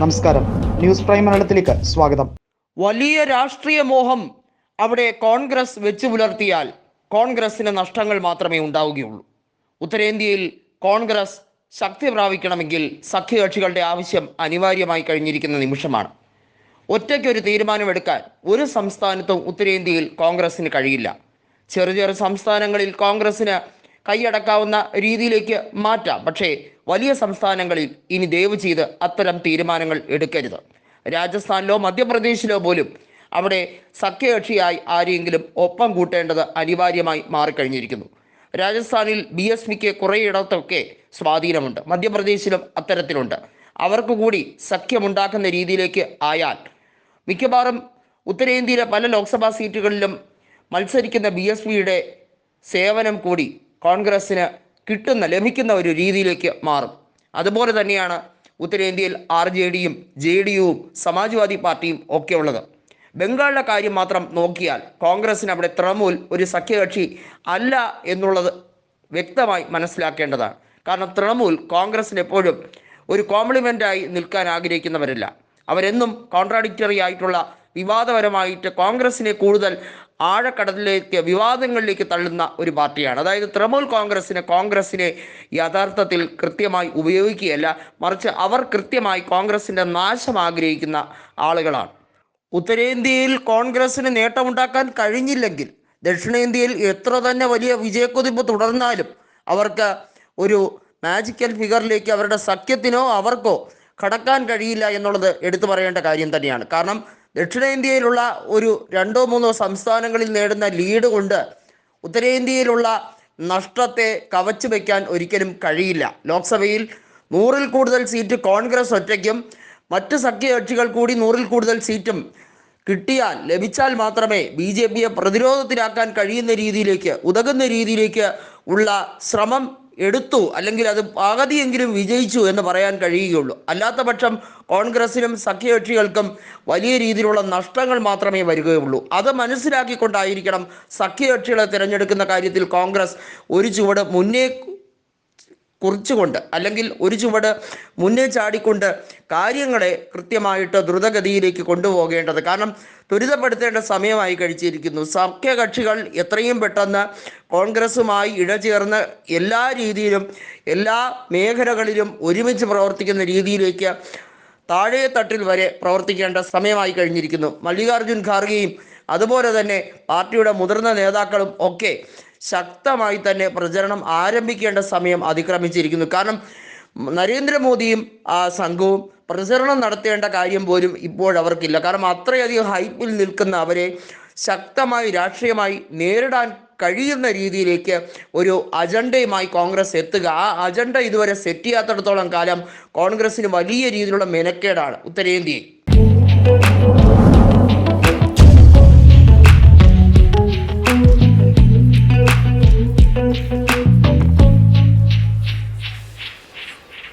നമസ്കാരം. News prime മലയാളത്തിലേക്ക് സ്വാഗതം. വലിയ രാഷ്ട്രീയ മോഹം അവിടെ കോൺഗ്രസ് വെച്ചു പുലർത്തിയാൽ കോൺഗ്രസിന് നഷ്ടങ്ങൾ മാത്രമേ ഉണ്ടാവുകയുള്ളൂ. ഉത്തരേന്ത്യയിൽ കോൺഗ്രസ് ശക്തി പ്രാപിക്കണമെങ്കിൽ സഖ്യകക്ഷികളുടെ ആവശ്യം അനിവാര്യമായി കഴിഞ്ഞിരിക്കുന്ന നിമിഷമാണ്. ഒറ്റയ്ക്ക് ഒരു തീരുമാനമെടുക്കാൻ ഒരു സംസ്ഥാനത്തും ഉത്തരേന്ത്യയിൽ കോൺഗ്രസിന് കഴിയില്ല. ചെറു ചെറു സംസ്ഥാനങ്ങളിൽ കോൺഗ്രസിന് കൈയടക്കാവുന്ന രീതിയിലേക്ക് മാറ്റാം. പക്ഷേ വലിയ സംസ്ഥാനങ്ങളിൽ ഇനി ദയവ് ചെയ്ത് അത്തരം തീരുമാനങ്ങൾ എടുക്കരുത്. രാജസ്ഥാനിലോ മധ്യപ്രദേശിലോ പോലും അവിടെ സഖ്യകക്ഷിയായി ആരെങ്കിലും ഒപ്പം കൂട്ടേണ്ടത് അനിവാര്യമായി മാറിക്കഴിഞ്ഞിരിക്കുന്നു. രാജസ്ഥാനിൽ ബി എസ് പിക്ക് കുറേയിടത്തൊക്കെ സ്വാധീനമുണ്ട്. മധ്യപ്രദേശിലും അത്തരത്തിലുണ്ട്. അവർക്ക് കൂടി സഖ്യമുണ്ടാക്കുന്ന രീതിയിലേക്ക് ആയാൽ മിക്കവാറും ഉത്തരേന്ത്യയിലെ പല ലോക്സഭാ സീറ്റുകളിലും മത്സരിക്കുന്ന ബി എസ് പിയുടെ സേവനം കൂടി കോൺഗ്രസ്സിന് കിട്ടുന്ന ലഭിക്കുന്ന ഒരു രീതിയിലേക്ക് മാറും. അതുപോലെ തന്നെയാണ് ഉത്തരേന്ത്യയിൽ ആർ ജെ ഡിയും ജെ ഡി യുവും സമാജ്വാദി പാർട്ടിയും ഒക്കെ ഉള്ളത്. ബംഗാളിലെ കാര്യം മാത്രം നോക്കിയാൽ കോൺഗ്രസ്സിന് അവിടെ തൃണമൂൽ ഒരു സഖ്യകക്ഷി അല്ല എന്നുള്ളത് വ്യക്തമായി മനസ്സിലാക്കേണ്ടതാണ്. കാരണം തൃണമൂൽ കോൺഗ്രസ്സിന് എപ്പോഴും ഒരു കോംപ്ലിമെന്റായി നിൽക്കാൻ ആഗ്രഹിക്കുന്നവരല്ല. അവരെന്നും കോൺട്രാഡിക്റ്ററി ആയിട്ടുള്ള വിവാദപരമായിട്ട് കോൺഗ്രസിനെ കൂടുതൽ ആഴക്കടലിലേക്ക് വിവാദങ്ങളിലേക്ക് തള്ളുന്ന ഒരു പാർട്ടിയാണ്. അതായത് തൃണമൂൽ കോൺഗ്രസിനെ കോൺഗ്രസിനെ യഥാർത്ഥത്തിൽ കൃത്യമായി ഉപയോഗിക്കുകയല്ല മറിച്ച് അവർ കൃത്യമായി കോൺഗ്രസിന്റെ നാശം ആഗ്രഹിക്കുന്ന ആളുകളാണ്. ഉത്തരേന്ത്യയിൽ കോൺഗ്രസിന് നേട്ടമുണ്ടാക്കാൻ കഴിഞ്ഞില്ലെങ്കിൽ ദക്ഷിണേന്ത്യയിൽ എത്ര തന്നെ വലിയ വിജയക്കുതിപ്പ് തുടർന്നാലും അവർക്ക് ഒരു മാജിക്കൽ ഫിഗറിലേക്ക് അവരുടെ സഖ്യത്തിനോ അവർക്കോ കടക്കാൻ കഴിയില്ല എന്നുള്ളത് എടുത്തു പറയേണ്ട കാര്യം തന്നെയാണ്. കാരണം ദക്ഷിണേന്ത്യയിലുള്ള ഒരു രണ്ടോ മൂന്നോ സംസ്ഥാനങ്ങളിൽ നേടുന്ന ലീഡ് കൊണ്ട് ഉത്തരേന്ത്യയിലുള്ള നഷ്ടത്തെ കവച്ചു വയ്ക്കാൻ ഒരിക്കലും കഴിയില്ല. ലോക്സഭയിൽ നൂറിൽ കൂടുതൽ സീറ്റ് കോൺഗ്രസ് ഒറ്റയ്ക്കും മറ്റ് സഖ്യകക്ഷികൾ കൂടി നൂറിൽ കൂടുതൽ സീറ്റും കിട്ടിയാൽ ലഭിച്ചാൽ മാത്രമേ ബി ജെ പിയെ പ്രതിരോധത്തിലാക്കാൻ കഴിയുന്ന രീതിയിലേക്ക് ഉതകുന്ന രീതിയിലേക്ക് ഉള്ള ശ്രമം എടുത്തു അല്ലെങ്കിൽ അത് പകുതിയെങ്കിലും വിജയിച്ചു എന്ന് പറയാൻ കഴിയുകയുള്ളൂ. അല്ലാത്ത പക്ഷം കോൺഗ്രസിനും സഖ്യകക്ഷികൾക്കും വലിയ രീതിയിലുള്ള നഷ്ടങ്ങൾ മാത്രമേ വരികയുള്ളൂ. അത് മനസ്സിലാക്കിക്കൊണ്ടായിരിക്കണം സഖ്യകക്ഷികളെ തിരഞ്ഞെടുക്കുന്ന കാര്യത്തിൽ കോൺഗ്രസ് ഒരു ചുവട് മുന്നേ കുറിച്ചുകൊണ്ട് അല്ലെങ്കിൽ ഒരു ചുവട് മുന്നേ ചാടിക്കൊണ്ട് കാര്യങ്ങളെ കൃത്യമായിട്ട് ദ്രുതഗതിയിലേക്ക് കൊണ്ടുപോകേണ്ടത്. കാരണം ത്വരിതപ്പെടുത്തേണ്ട സമയമായി കഴിച്ചിരിക്കുന്നു. സഖ്യകക്ഷികൾ എത്രയും പെട്ടെന്ന് കോൺഗ്രസുമായി ഇഴചേർന്ന് എല്ലാ രീതിയിലും എല്ലാ മേഖലകളിലും ഒരുമിച്ച് പ്രവർത്തിക്കുന്ന രീതിയിലേക്ക് താഴെ തട്ടിൽ വരെ പ്രവർത്തിക്കേണ്ട സമയമായി കഴിഞ്ഞിരിക്കുന്നു. മല്ലികാർജുൻ ഖാർഗെയും അതുപോലെ തന്നെ പാർട്ടിയുടെ മുതിർന്ന നേതാക്കളും ഒക്കെ ശക്തമായി തന്നെ പ്രചരണം ആരംഭിക്കേണ്ട സമയം അതിക്രമിച്ചിരിക്കുന്നു. കാരണം നരേന്ദ്രമോദിയും ആ സംഘവും പ്രചരണം നടത്തേണ്ട കാര്യം പോലും ഇപ്പോഴവർക്കില്ല കാരണം അത്രയധികം ഹൈപ്പിൽ നിൽക്കുന്ന അവരെ ശക്തമായി രാഷ്ട്രീയമായി നേരിടാൻ കഴിയുന്ന രീതിയിലേക്ക് ഒരു അജണ്ടയുമായി കോൺഗ്രസ് എത്തുക. ആ അജണ്ട ഇതുവരെ സെറ്റ് ചെയ്യാത്തിടത്തോളം കാലം കോൺഗ്രസിന് വലിയ രീതിയിലുള്ള മെനക്കേടാണ് ഉത്തരേന്ത്യയിൽ.